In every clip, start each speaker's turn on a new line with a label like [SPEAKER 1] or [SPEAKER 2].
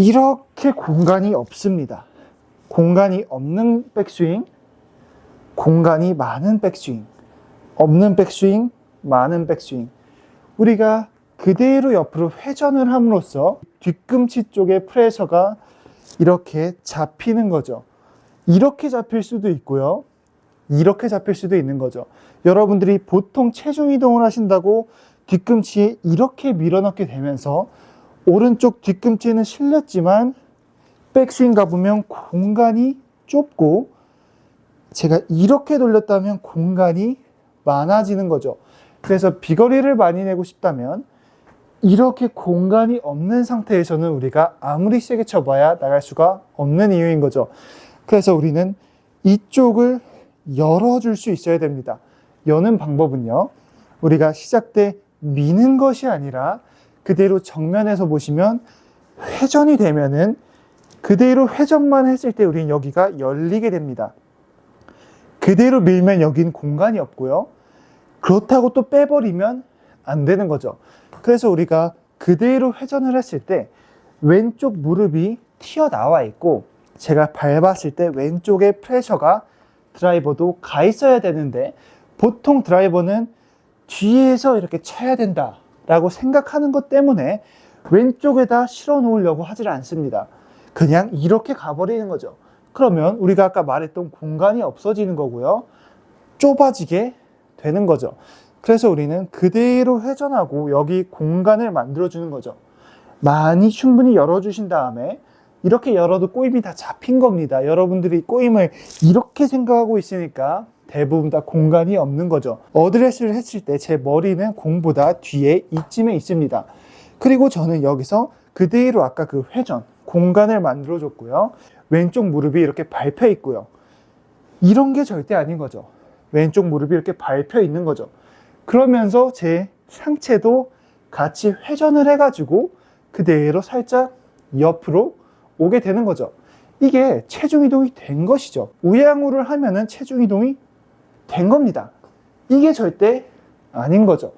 [SPEAKER 1] 이렇게 공간이 없습니다. 공간이 없는 백스윙, 공간이 많은 백스윙, 없는 백스윙, 많은 백스윙. 우리가 그대로 옆으로 회전을 함으로써 뒤꿈치 쪽의 프레셔가 이렇게 잡히는 거죠. 이렇게 잡힐 수도 있고요. 이렇게 잡힐 수도 있는 거죠. 여러분들이 보통 체중 이동을 하신다고 뒤꿈치에 이렇게 밀어넣게 되면서 오른쪽 뒤꿈치는 실렸지만 백스윙 가보면 공간이 좁고 제가 이렇게 돌렸다면 공간이 많아지는 거죠. 그래서 비거리를 많이 내고 싶다면 이렇게 공간이 없는 상태에서는 우리가 아무리 세게 쳐봐야 나갈 수가 없는 이유인 거죠. 그래서 우리는 이쪽을 열어줄 수 있어야 됩니다. 여는 방법은요. 우리가 시작 때 미는 것이 아니라 그대로 정면에서 보시면 회전이 되면은 그대로 회전만 했을 때 우리는 여기가 열리게 됩니다. 그대로 밀면 여긴 공간이 없고요. 그렇다고 또 빼버리면 안 되는 거죠. 그래서 우리가 그대로 회전을 했을 때 왼쪽 무릎이 튀어나와 있고 제가 밟았을 때 왼쪽에 프레셔가 드라이버도 가 있어야 되는데 보통 드라이버는 뒤에서 이렇게 쳐야 된다 라고 생각하는 것 때문에 왼쪽에다 실어 놓으려고 하질 않습니다. 그냥 이렇게 가버리는 거죠. 그러면 우리가 아까 말했던 공간이 없어지는 거고요. 좁아지게 되는 거죠. 그래서 우리는 그대로 회전하고 여기 공간을 만들어주는 거죠. 많이 충분히 열어주신 다음에 이렇게 열어도 꼬임이 다 잡힌 겁니다. 여러분들이 꼬임을 이렇게 생각하고 있으니까 대부분 다 공간이 없는 거죠. 어드레스를 했을 때 제 머리는 공보다 뒤에 이쯤에 있습니다. 그리고 저는 여기서 그대로 아까 그 회전, 공간을 만들어 줬고요. 왼쪽 무릎이 이렇게 밟혀 있고요. 이런 게 절대 아닌 거죠. 왼쪽 무릎이 이렇게 밟혀 있는 거죠. 그러면서 제 상체도 같이 회전을 해가지고 그대로 살짝 옆으로 오게 되는 거죠. 이게 체중 이동이 된 것이죠. 우양우를 하면은 체중 이동이 된 겁니다. 이게 절대 아닌 거죠.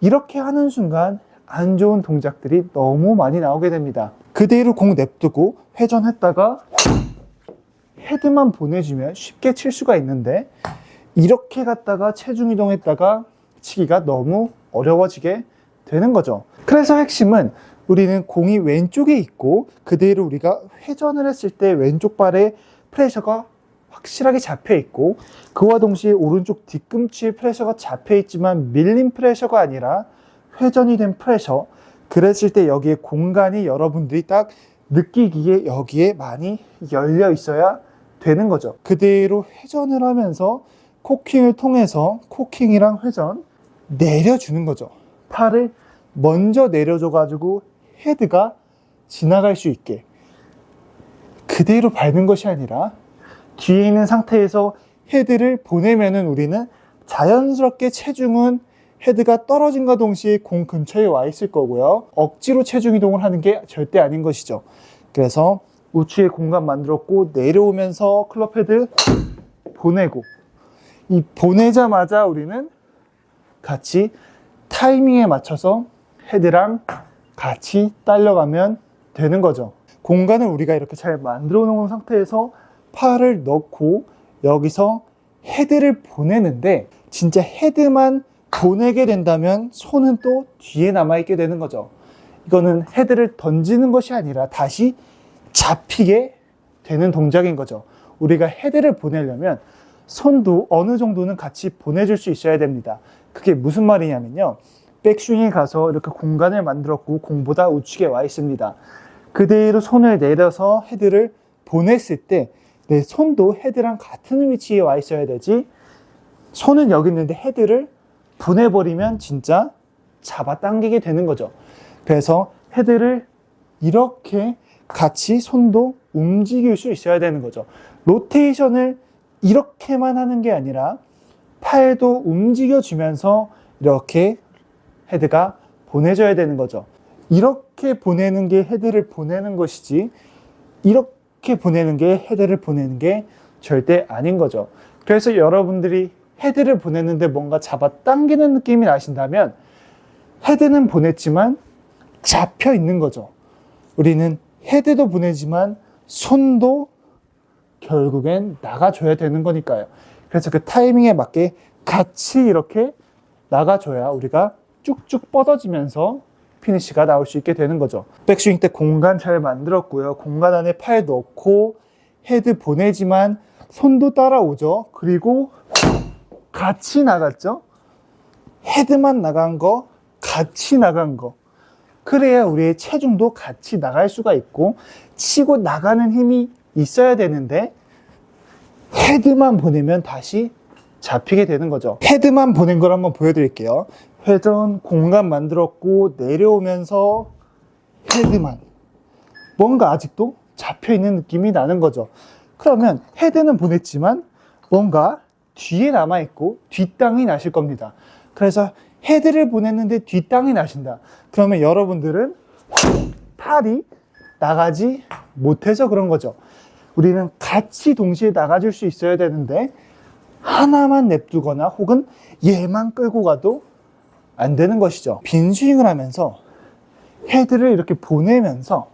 [SPEAKER 1] 이렇게 하는 순간 안 좋은 동작들이 너무 많이 나오게 됩니다. 그대로 공 냅두고 회전했다가 헤드만 보내주면 쉽게 칠 수가 있는데 이렇게 갔다가 체중 이동했다가 치기가 너무 어려워지게 되는 거죠. 그래서 핵심은 우리는 공이 왼쪽에 있고 그대로 우리가 회전을 했을 때 왼쪽 발에 프레셔가 확실하게 잡혀 있고 그와 동시에 오른쪽 뒤꿈치에 프레셔가 잡혀 있지만 밀린 프레셔가 아니라 회전이 된 프레셔 그랬을 때 여기에 공간이 여러분들이 딱 느끼기에 여기에 많이 열려 있어야 되는 거죠. 그대로 회전을 하면서 코킹을 통해서 코킹이랑 회전 내려주는 거죠. 팔을 먼저 내려줘 가지고 헤드가 지나갈 수 있게 그대로 밟는 것이 아니라 뒤에 있는 상태에서 헤드를 보내면은 우리는 자연스럽게 체중은 헤드가 떨어진과 동시에 공 근처에 와 있을 거고요. 억지로 체중 이동을 하는 게 절대 아닌 것이죠. 그래서 우측에 공간 만들었고 내려오면서 클럽 헤드 보내고 이 보내자마자 우리는 같이 타이밍에 맞춰서 헤드랑 같이 딸려가면 되는 거죠. 공간을 우리가 이렇게 잘 만들어 놓은 상태에서 팔을 넣고 여기서 헤드를 보내는데 진짜 헤드만 보내게 된다면 손은 또 뒤에 남아있게 되는 거죠. 이거는 헤드를 던지는 것이 아니라 다시 잡히게 되는 동작인 거죠. 우리가 헤드를 보내려면 손도 어느 정도는 같이 보내줄 수 있어야 됩니다. 그게 무슨 말이냐면요. 백스윙에 가서 이렇게 공간을 만들었고 공보다 우측에 와 있습니다. 그대로 손을 내려서 헤드를 보냈을 때 내 손도 헤드랑 같은 위치에 와 있어야 되지. 손은 여기 있는데 헤드를 보내버리면 진짜 잡아당기게 되는 거죠. 그래서 헤드를 이렇게 같이 손도 움직일 수 있어야 되는 거죠. 로테이션을 이렇게만 하는 게 아니라 팔도 움직여주면서 이렇게 헤드가 보내줘야 되는 거죠. 이렇게 보내는 게 헤드를 보내는 것이지, 이렇게 보내는 게 헤드를 보내는 게 절대 아닌 거죠. 그래서 여러분들이 헤드를 보내는데 뭔가 잡아 당기는 느낌이 나신다면, 헤드는 보냈지만 잡혀 있는 거죠. 우리는 헤드도 보내지만 손도 결국엔 나가줘야 되는 거니까요. 그래서 그 타이밍에 맞게 같이 이렇게 나가줘야 우리가 쭉쭉 뻗어지면서 피니쉬가 나올 수 있게 되는 거죠. 백스윙 때 공간 잘 만들었고요. 공간 안에 팔 넣고 헤드 보내지만 손도 따라오죠. 그리고 같이 나갔죠. 헤드만 나간 거, 같이 나간 거. 그래야 우리의 체중도 같이 나갈 수가 있고, 치고 나가는 힘이 있어야 되는데, 헤드만 보내면 다시 잡히게 되는 거죠. 헤드만 보낸 걸 한번 보여드릴게요. 회전 공간 만들었고, 내려오면서 헤드만. 뭔가 아직도 잡혀 있는 느낌이 나는 거죠. 그러면 헤드는 보냈지만, 뭔가 뒤에 남아 있고, 뒷땅이 나실 겁니다. 그래서 헤드를 보냈는데 뒷땅이 나신다. 그러면 여러분들은 팔이 나가지 못해서 그런 거죠. 우리는 같이 동시에 나가줄 수 있어야 되는데 하나만 냅두거나 혹은 얘만 끌고 가도 안 되는 것이죠. 빈 스윙을 하면서 헤드를 이렇게 보내면서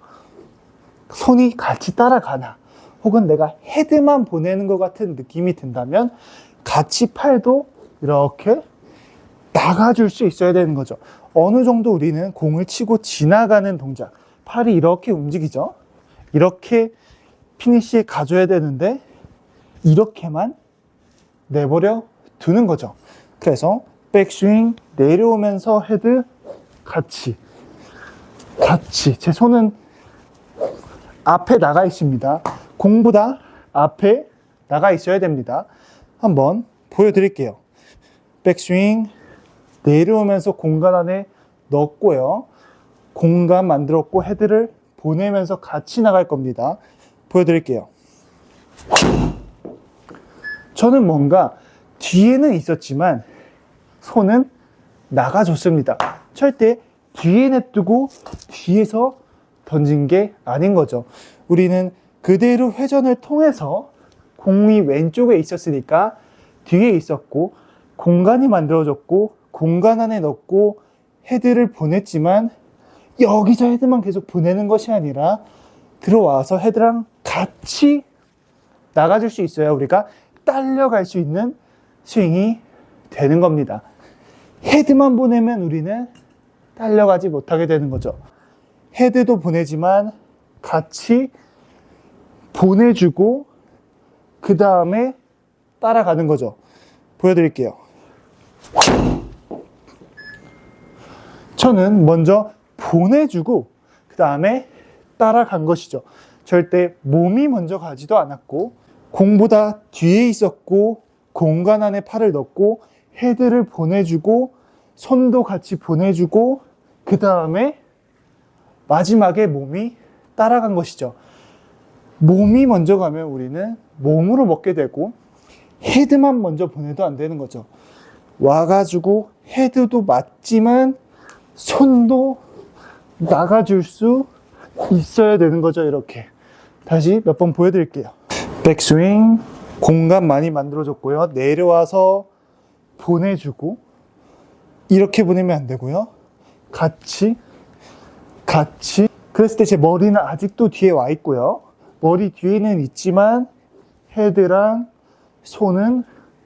[SPEAKER 1] 손이 같이 따라가나 혹은 내가 헤드만 보내는 것 같은 느낌이 든다면 같이 팔도 이렇게 나가줄 수 있어야 되는 거죠. 어느 정도 우리는 공을 치고 지나가는 동작, 팔이 이렇게 움직이죠. 이렇게 피니쉬에 가줘야 되는데 이렇게만 내버려 두는 거죠. 그래서 백스윙 내려오면서 헤드 같이 같이 제 손은 앞에 나가 있습니다. 공보다 앞에 나가 있어야 됩니다. 한번 보여드릴게요. 백스윙 내려오면서 공간 안에 넣었고요. 공간 만들었고 헤드를 보내면서 같이 나갈 겁니다. 보여드릴게요. 저는 뭔가 뒤에는 있었지만 손은 나가줬습니다. 절대 뒤에 냅두고 뒤에서 던진 게 아닌 거죠. 우리는 그대로 회전을 통해서 공이 왼쪽에 있었으니까 뒤에 있었고 공간이 만들어졌고 공간 안에 넣고 헤드를 보냈지만 여기서 헤드만 계속 보내는 것이 아니라 들어와서 헤드랑 같이 나가줄 수 있어야 우리가 딸려갈 수 있는 스윙이 되는 겁니다. 헤드만 보내면 우리는 딸려가지 못하게 되는 거죠. 헤드도 보내지만 같이 보내주고 그 다음에 따라가는 거죠. 보여드릴게요. 저는 먼저 보내주고 그 다음에 따라간 것이죠. 절대 몸이 먼저 가지도 않았고 공보다 뒤에 있었고 공간 안에 팔을 넣고 헤드를 보내주고 손도 같이 보내주고 그 다음에 마지막에 몸이 따라간 것이죠. 몸이 먼저 가면 우리는 몸으로 먹게 되고 헤드만 먼저 보내도 안 되는 거죠. 와가지고 헤드도 맞지만 손도 나가줄 수 있어야 되는 거죠. 이렇게. 다시 몇 번 보여드릴게요. 백스윙, 공간 많이 만들어줬고요. 내려와서 보내주고, 이렇게 보내면 안 되고요. 같이, 같이. 그랬을 때 제 머리는 아직도 뒤에 와 있고요. 머리 뒤에는 있지만 헤드랑 손은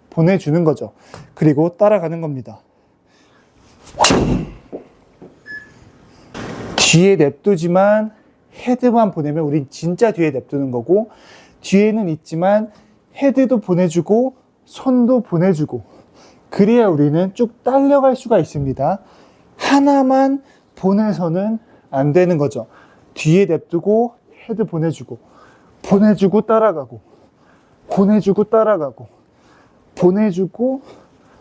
[SPEAKER 1] 보내주는 거죠. 그리고 따라가는 겁니다. 뒤에 냅두지만 헤드만 보내면 우린 진짜 뒤에 냅두는 거고 뒤에는 있지만 헤드도 보내주고 손도 보내주고 그래야 우리는 쭉 딸려갈 수가 있습니다. 하나만 보내서는 안 되는 거죠. 뒤에 냅두고 헤드 보내주고 보내주고 따라가고 보내주고 따라가고 보내주고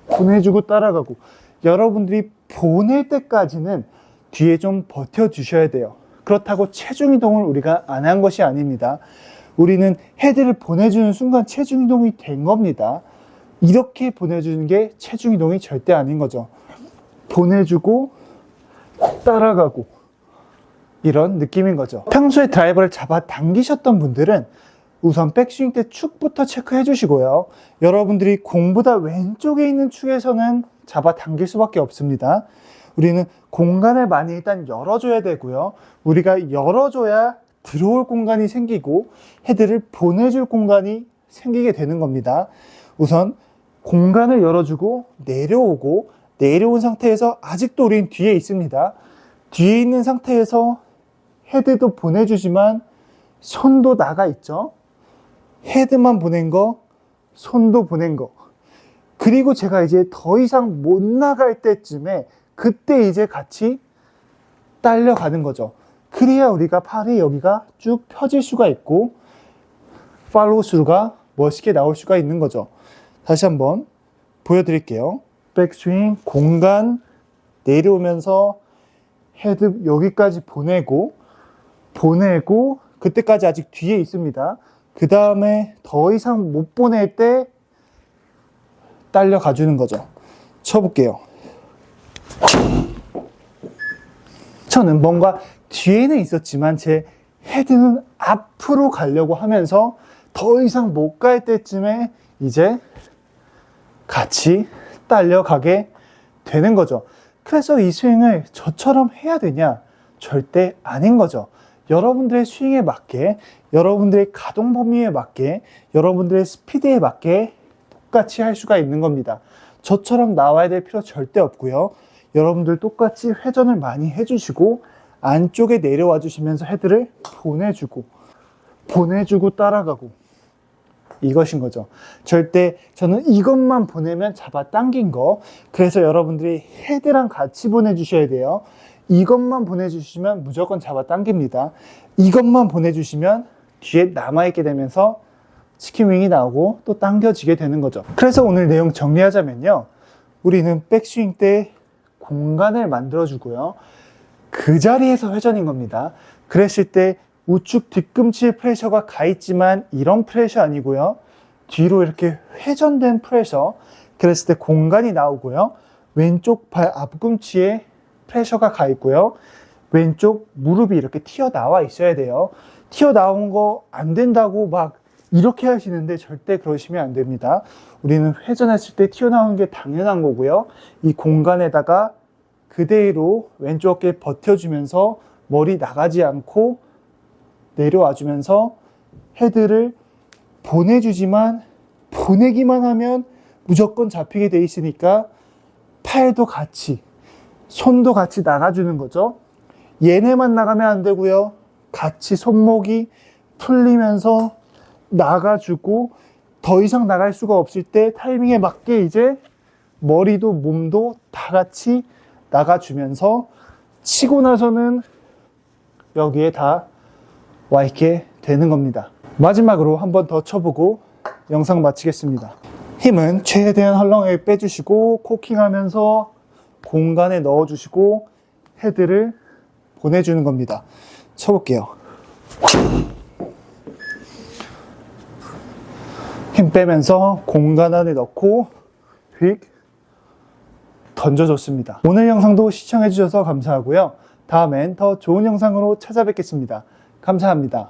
[SPEAKER 1] 보내주고 따라가고 여러분들이 보낼 때까지는 뒤에 좀 버텨 주셔야 돼요. 그렇다고 체중 이동을 우리가 안 한 것이 아닙니다. 우리는 헤드를 보내주는 순간 체중 이동이 된 겁니다. 이렇게 보내주는 게 체중 이동이 절대 아닌 거죠. 보내주고 따라가고 이런 느낌인 거죠. 평소에 드라이버를 잡아 당기셨던 분들은 우선 백스윙 때 축부터 체크해 주시고요. 여러분들이 공보다 왼쪽에 있는 축에서는 잡아 당길 수밖에 없습니다. 우리는 공간을 많이 일단 열어줘야 되고요. 우리가 열어줘야 들어올 공간이 생기고 헤드를 보내줄 공간이 생기게 되는 겁니다. 우선 공간을 열어주고 내려오고 내려온 상태에서 아직도 우린 뒤에 있습니다. 뒤에 있는 상태에서 헤드도 보내주지만 손도 나가 있죠. 헤드만 보낸 거, 손도 보낸 거. 그리고 제가 이제 더 이상 못 나갈 때쯤에 그때 이제 같이 딸려가는 거죠. 그래야 우리가 팔이 여기가 쭉 펴질 수가 있고 팔로우 스루가 멋있게 나올 수가 있는 거죠. 다시 한번 보여드릴게요. 백스윙 공간 내려오면서 헤드 여기까지 보내고 보내고 그때까지 아직 뒤에 있습니다. 그 다음에 더 이상 못 보낼 때 딸려 가주는 거죠. 쳐볼게요. 저는 뭔가 뒤에는 있었지만 제 헤드는 앞으로 가려고 하면서 더 이상 못 갈 때쯤에 이제 같이 딸려가게 되는 거죠. 그래서 이 스윙을 저처럼 해야 되냐? 절대 아닌 거죠. 여러분들의 스윙에 맞게, 여러분들의 가동 범위에 맞게, 여러분들의 스피드에 맞게 똑같이 할 수가 있는 겁니다. 저처럼 나와야 될 필요 절대 없고요. 여러분들 똑같이 회전을 많이 해주시고 안쪽에 내려와 주시면서 헤드를 보내주고 보내주고 따라가고 이것인 거죠. 절대 저는 이것만 보내면 잡아 당긴 거. 그래서 여러분들이 헤드랑 같이 보내주셔야 돼요. 이것만 보내주시면 무조건 잡아 당깁니다. 이것만 보내주시면 뒤에 남아있게 되면서 치킨윙이 나오고 또 당겨지게 되는 거죠. 그래서 오늘 내용 정리하자면요. 우리는 백스윙 때 공간을 만들어주고요. 그 자리에서 회전인 겁니다. 그랬을 때 우측 뒤꿈치에 프레셔가 가 있지만 이런 프레셔 아니고요. 뒤로 이렇게 회전된 프레셔. 그랬을 때 공간이 나오고요. 왼쪽 발 앞꿈치에 프레셔가 가 있고요. 왼쪽 무릎이 이렇게 튀어나와 있어야 돼요. 튀어나온 거 안 된다고 막 이렇게 하시는데 절대 그러시면 안 됩니다. 우리는 회전했을 때 튀어나오는 게 당연한 거고요. 이 공간에다가 그대로 왼쪽 어깨 버텨주면서 머리 나가지 않고 내려와 주면서 헤드를 보내주지만 보내기만 하면 무조건 잡히게 돼 있으니까 팔도 같이 손도 같이 나가주는 거죠. 얘네만 나가면 안 되고요. 같이 손목이 풀리면서 나가주고 더 이상 나갈 수가 없을 때 타이밍에 맞게 이제 머리도 몸도 다 같이 나가주면서 치고 나서는 여기에 다 와 있게 되는 겁니다. 마지막으로 한 번 더 쳐보고 영상 마치겠습니다. 힘은 최대한 헐렁하게 빼주시고 코킹하면서 공간에 넣어주시고 헤드를 보내주는 겁니다. 쳐볼게요. 힘 빼면서 공간 안에 넣고 휙 던져줬습니다. 오늘 영상도 시청해주셔서 감사하고요. 다음엔 더 좋은 영상으로 찾아뵙겠습니다. 감사합니다.